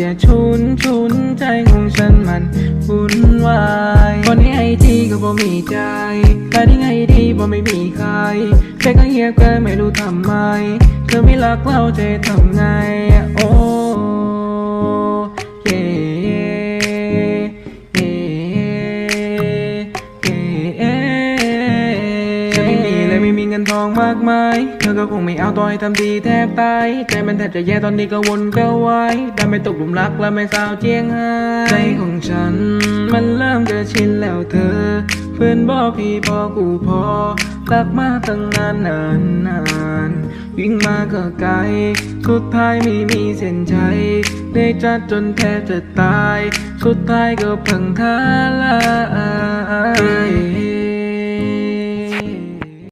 อย่าชุนชุนใจของฉันมันวุ่นวายคนนี้ไอ้ทีก็บ่มีใจแต่ที่ให้ดีบ่ไม่มีใครแต่ก็เงียบกันไม่รู้ทำไม เธอไม่รักเราจะทำไงโอ้ มีเงินทองมากมาย เธอก็คงไม่เอาต่อให้ทำดีแทบตาย ใจมันแทบจะแย่ตอนนี้ก็วนก็วายได้ไม่ตกหลุมรักและไม่สาวเจียงไฮ้ใจของฉัน มันเริ่มจะชินแล้วเธอ เพื่อนบอกพี่พอกูพอรักมาตั้งนานนานนานวิ่งมาก็ไกล สุดท้ายไม่มีเส้นชัยได้จัดจนแทบจะตาย สุดท้ายก็พังทลาย